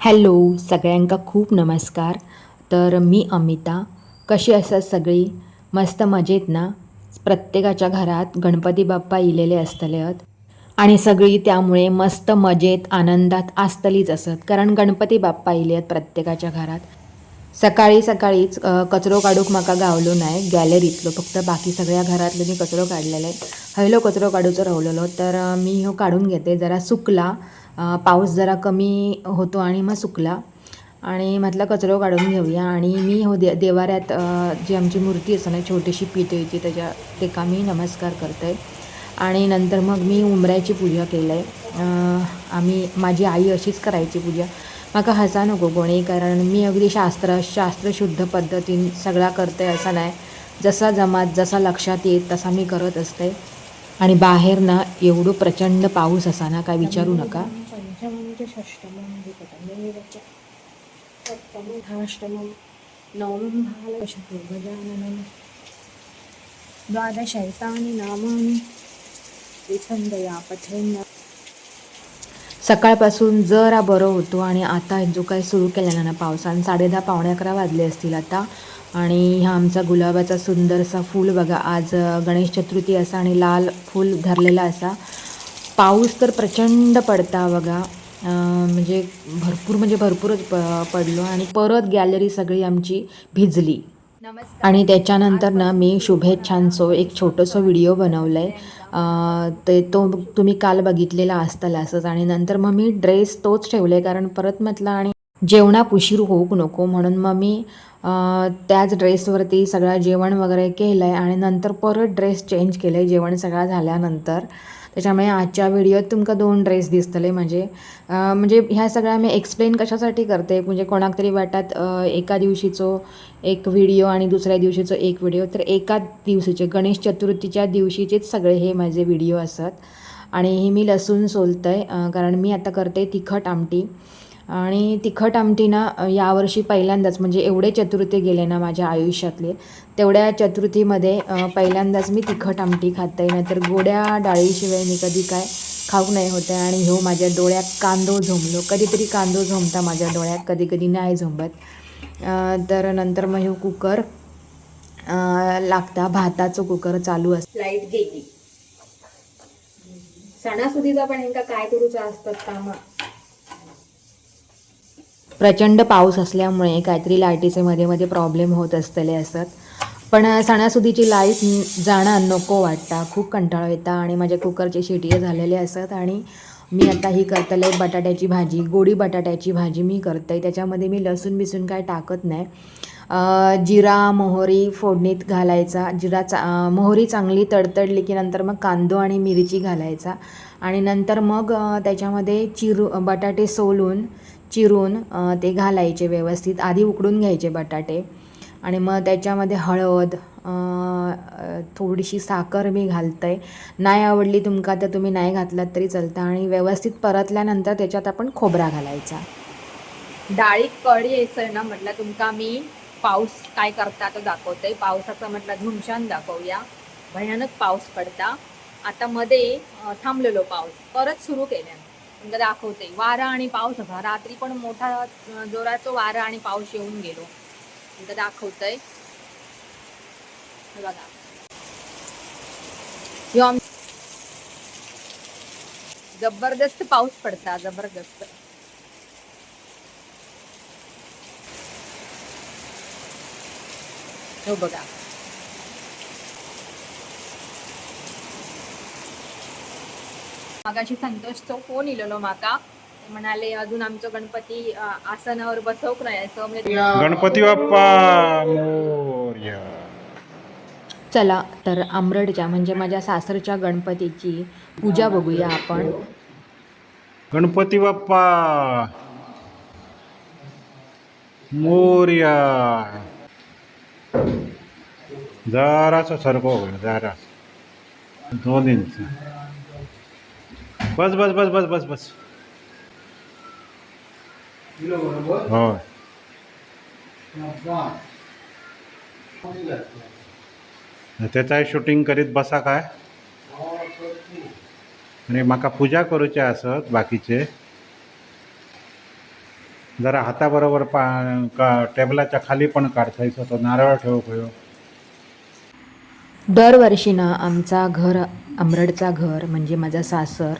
Hello सगळ्यांका खूप नमस्कार. तर मी अमिता कशी असतात सगळी? मस्त मजेत ना? प्रत्येकाच्या घरात गणपती बाप्पा इलेले असतले आणि सगळी त्यामुळे मस्त मजेत आनंदात असतलीच असत. कारण गणपती बाप्पा इले आहेत प्रत्येकाच्या घरात. सकाळी सकाळीच कचरो काढूक म्हाका गावलो नाही गॅलरीतलो. फक्त बाकी सगळ्या घरातलो मी कचरो काढलेलो. आहे हयलो कचरो काढूचो रावलेलो. तर मी हो काढून घेते. जरा सुकला. पाऊस जरा कमी होतो आणि मग सुकला. आणि म्हटलं कचरो काढून घेऊया. आणि मी हो दे देवाऱ्यात जी आमची मूर्ती असते ना छोटीशी पितळीची त्याच्या ते का मी नमस्कार करते आणि नंतर मग मी उंबऱ्याची पूजा केलं आहे आम्ही माझी आई अशीच करायची पूजा. म्हाका हसा नको कोणी कारण मी अगदी शास्त्र शास्त्रशुद्ध पद्धतीन सगळा करते असं नाही. जसा जमात जसा लक्षात येत तसा मी करत असते आणि बाहेर ना एवढं प्रचंड पाऊस असा ना काय विचारू नका. पञ्चमं षष्टमं विकटमेव च सप्तमोऽष्टमं नवमं भालशतो गजाननं द्वादशैतानि नामानि विसंदया पठेन्न सकाळपासून जरा बरं होतो आणि आता जो काही सुरू केलेला ना पावसानं साडे दहा पावणे अकरा वाजले असतील आता आणि हा आमचा गुलाबाचा सुंदरसा फूल बघा आज गणेश चतुर्थी असा आणि लाल फूल धरलेला असा. पाऊस तर प्रचंड पडता बघा. म्हणजे भरपूर म्हणजे भरपूरच प पडलो आणि परत गॅलरी सगळी आमची भिजली. आणि त्याच्यानंतर ना मी शुभेच्छांचो एक छोटंसं व्हिडिओ बनवलं आहे ते तो तुम्ही काल बघितलेला असताल असंच आणि नंतर मग मी ड्रेस तोच ठेवले कारण परत म्हटलं आणि जेवणात उशीर होऊ नको म्हणून मग मी त्याच ड्रेसवरती सगळं जेवण वगैरे केलं आहे आणि नंतर परत ड्रेस चेंज केलं आहे जेवण सगळं झाल्यानंतर. त्याच्यामुळे आजच्या व्हिडिओत तुमका दोन ड्रेस दिसतले म्हणजे म्हणजे ह्या सगळ्या मी एक्सप्लेन कशासाठी करते? म्हणजे कोणाक तरी वाटत एका दिवशीचो एक व्हिडिओ आणि दुसऱ्या दिवशीचो एक व्हिडिओ तर एकाच दिवशीचे गणेश चतुर्थीच्या दिवशीचेच सगळे हे माझे व्हिडिओ असतात. आणि हे मी लसूण सोलतं आहे कारण मी आता करते तिखट आमटी. आणि तिखट आमटी ना यावर्षी पहिल्यांदाच म्हणजे एवढे चतुर्थी गेले ना माझ्या आयुष्यातले तेवढ्या चतुर्थीमध्ये पहिल्यांदाच मी तिखट आमटी खाते नाहीतर गोड्या डाळीशिवाय मी कधी काय खाऊ नाही होते. आणि ह्यो माझ्या डोळ्यात कांदो झोंबलो. कधीतरी कांदो झोंबता माझ्या डोळ्यात कधी कधी नाही झोंबत. तर नंतर मग ह्यो कुकर लागता. भाताचं कुकर चालू असतं लाइट गेली. सणासुदीचा पण हेंका काय करूचा असतात कामं? प्रचंड पाऊस असल्यामुळे काहीतरी लाईटीचे मध्ये मध्ये प्रॉब्लेम होत असतले असत. पण सणासुदीची लाइट जाणं नको वाटता. खूप कंटाळा येता आणि माझ्या कुकरचे शिटी झालेले असत आणि मी आता ही करतले बटाट्याची भाजी गोडी बटाट्याची भाजी मी करते त्याच्यामध्ये मी लसूण बिसून काय टाकत नाही. जिरा मोहरी फोडणीत घालायचा. जिरा चा मोहरी चांगली तडतडली की नंतर मग कांदो आणि मिरची घालायचा. आणि नंतर मग त्याच्यामध्ये चिरू बटाटे सोलून चिरून ते घालायचे व्यवस्थित. आधी उकडून घ्यायचे बटाटे. आणि मग त्याच्यामध्ये हळद थोडीशी साखर मी घालते. नाही आवडली तुमका तर तुम्ही नाही घातलात तरी चालतं. आणि व्यवस्थित परतल्यानंतर त्याच्यात आपण खोबरा घालायचा. डाळीत कळी येसर ना म्हटलं तुमका मी पाऊस काय करता तो दाखवते. पावसाचं म्हटलं धुमशान दाखवूया. भयानक पाऊस पडता. आता मध्ये थांबलेलो पाऊस. परत सुरू केल्यानंतर. तुमका दाखवते. वारा आणि पाऊस होता. रात्री पण मोठा जोराचा वारा आणि पाऊस येऊन गेलो. तुमका दाखवतंय. बघा. जबरदस्त पाऊस पडता जबरदस्त. हो बघा. मागाशी संतोषचो फोन इलेलो माका. ते म्हणाले अजून आमचं गणपती आसनावर बसवक नाही असं म्हणजे गणपती बाप्पा मोरया. चला तर आंबरडच्या म्हणजे माझ्या सासरच्या गणपतीची पूजा बघूया आपण. गणपती बाप्पा मोरया. जरासा सरको होईल जरा दोन इंच. बस बस बस बस बस बस. होय. त्याचाय शूटिंग करीत बसा काय? आणि म्हाका पूजा करूचे आसत बाकीचे. जरा हाताबरोबर पा का टेबलाच्या खाली पण काढतायचं तो नारळ ठेव हो दरवर्षी ना आमचा घर आमरडचा घर म्हणजे माझा सासर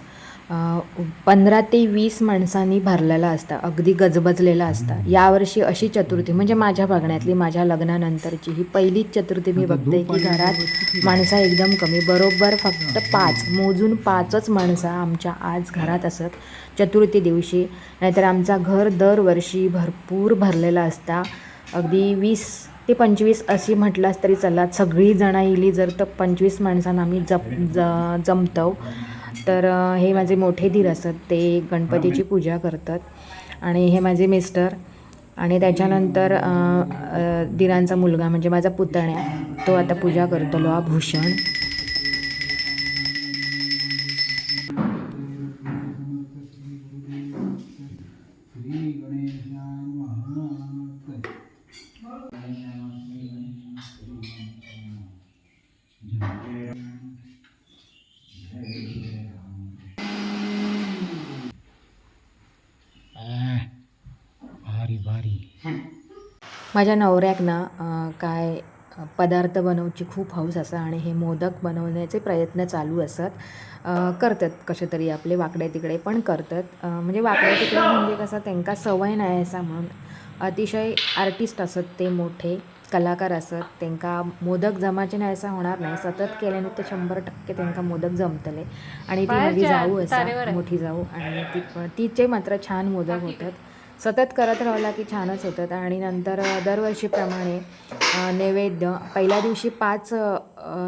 पंधरा ते वीस माणसांनी भरलेला असता अगदी गजबजलेला असता. यावर्षी अशी चतुर्थी म्हणजे माझ्या बघण्यातली माझ्या लग्नानंतरची ही पहिलीच चतुर्थी मी बघते की घरात माणसं एकदम कमी बरोबर फक्त पाच मोजून पाचच माणसं आमच्या आज घरात असत चतुर्थी दिवशी. नाहीतर आमचा घर दरवर्षी भरपूर भरलेला असता. अगदी वीस ते पंचवीस अशी म्हटलास तरी चला सगळी जणं येली जर तर पंचवीस माणसांना आम्ही जप ज जमतो तर हे माझे मोठे धीर असत ते गणपतीची पूजा करतात. आणि हे माझे मिस्टर. आणि त्याच्यानंतर दिरांचा मुलगा म्हणजे माझा पुतण्या तो आता पूजा करतो. लो माझ्या नवऱ्याक ना काय पदार्थ बनवची खूप हौस असा आणि हे मोदक बनवण्याचे प्रयत्न चालू असत. करतात कसे तरी आपले वाकडे तिकडे पण करतात. म्हणजे वाकडे तिकडे म्हणजे कसं त्यांना सवय नाही असा म्हणून. अतिशय आर्टिस्ट असत ते मोठे कलाकार असत. त्यांका मोदक जमाचे नाही असं होणार नाही. सतत केल्याने ते शंभर टक्के त्यांका मोदक जमतले. आणि ती माझी जाऊ असा मोठी जाऊ. आणि ती तिचे मात्र छान मोदक होतात. सतत करत राहिला की छानच होतात आणि नंतर दरवर्षीप्रमाणे नैवेद्य पहिल्या दिवशी पाच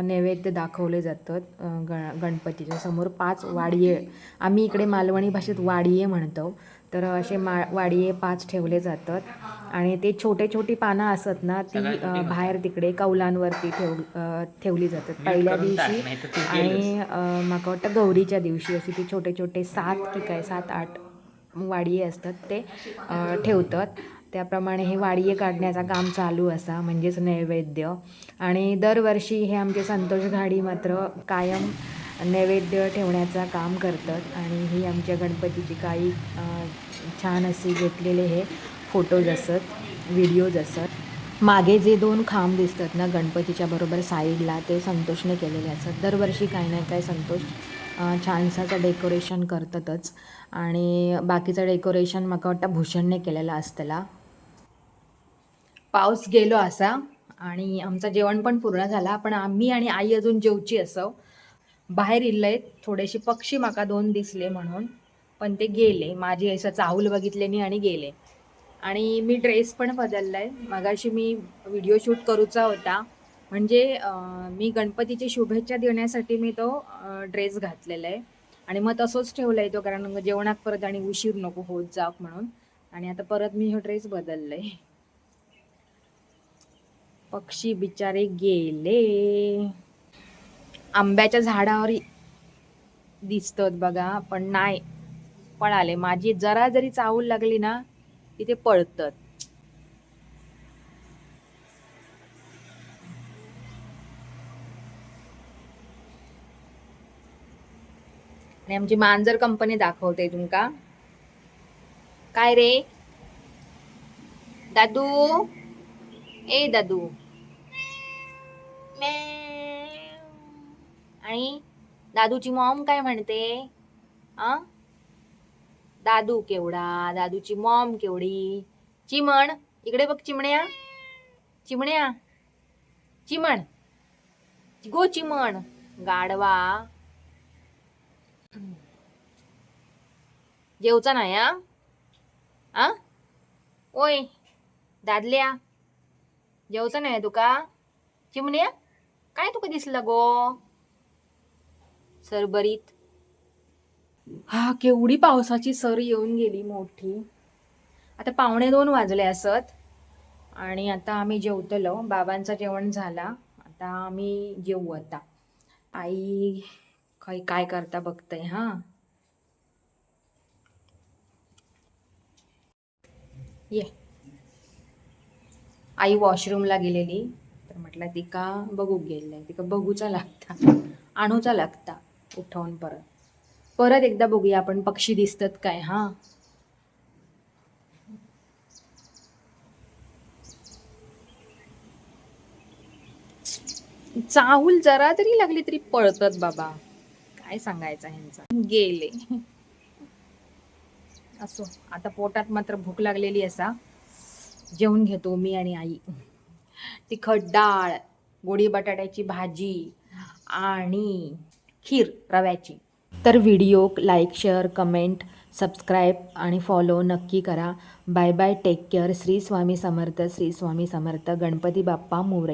नैवेद्य दाखवले जातात गण गणपतीच्या समोर पाच वाडिये. आम्ही इकडे मालवणी भाषेत वाडिये म्हणतो. तर असे मा वाडिये पाच ठेवले जातात. आणि ते छोटे छोटी पानं असत ना ती बाहेर तिकडे कौलांवरती ठेव ठेवली जातात. पहिल्या दिवशी आणि म्हाका वाटतं गौरीच्या दिवशी अशी ती छोटे छोटे सात की काय सात आठ वाडिये असतात ते ठेवतात. त्याप्रमाणे हे वाडिये काढण्याचा काम चालू असा म्हणजेच नैवेद्य. आणि दरवर्षी हे आमचे संतोष घाडी मात्र कायम नैवेद्य ठेवण्याचा काम करतात. आणि ही आमच्या गणपतीची काही छान असे घेतलेले हे फोटोज असत व्हिडिओज असत. मागे जे दोन खांब दिसतात ना गणपतीच्या बरोबर साईडला ते संतोषने केलेले असतात. दरवर्षी काही ना काही संतोष छानसाचं डेकोरेशन करतातच. आणि बाकीचं डेकोरेशन म्हाका वाटतं भूषणने केलेलं असतला पाऊस गेलो असा आणि आमचं जेवण पण पूर्ण झाला. पण आम्ही आणि आई अजून जेवची असो. बाहेर इल्लय थोडेसे पक्षी म्हाका दोन दिसले म्हणून. पण ते गेले. माझी असं चाहूल बघितले नी आणि गेले. आणि मी ड्रेस पण बदललाय. मगाशी मी व्हिडिओ शूट करूचा होता. म्हणजे मी गणपतीची शुभेच्छा देण्यासाठी मी तो ड्रेस घातलेला आहे. आणि मग तसंच ठेवलाय तो कारण जेवणात परत आणि उशीर नको होत जाव म्हणून. आणि आता परत मी हा ड्रेस बदललाय. पक्षी बिचारे गेले. आंब्याच्या झाडावर दिसतात बघा पण नाही पळाले. माझी जरा जरी चावूल लागली ना तिथे पळतात. आणि आमची मांजर कंपनी दाखवते तुमका. काय रे? दादू? ए दादू. आणि दादूची मॉम काय म्हणते? आ? दादू केवढा? दादूची मॉम केवढी? चिमण? इकडे बघ चिमण्या. चिमण्या. चिमण. गो चिमण. गाडवा जेवचा नाही आ ओय दादल्या जेवचं नाही तुका चिमण्या काय तुका दिसलं गो? सरबरीत. हा केवढी पावसाची सर येऊन गेली मोठी. आता पावणे दोन वाजले असत आणि आता आम्ही जेवतलो. बाबांचं जेवण झाला. आता आम्ही जेवू आता. आई काही काय करता बघताय हा? ये. आई वॉशरूमला गेलेली. तर म्हटलं तिका बघू गेलेलं तिका बघूचा लागता. आणूचा लागता. उठवून परत. परत एकदा बघूया आपण पक्षी दिसतात काय हा? चाहूल जरा तरी लागली तरी पळतात बाबा. काय सांगायचं ह्यांचा गेले. असो आता पोटात मात्र भूक लागलेली असा. जेवून घेतो मी आणि आई. तिखट डाळ गोडी बटाट्याची भाजी आणि खीर रव्याची. तर video like share comment subscribe आणि फॉलो नक्की करा. Bye bye take care. Shri Swami Samarth Shri Swami Samarth Ganpati Bappa More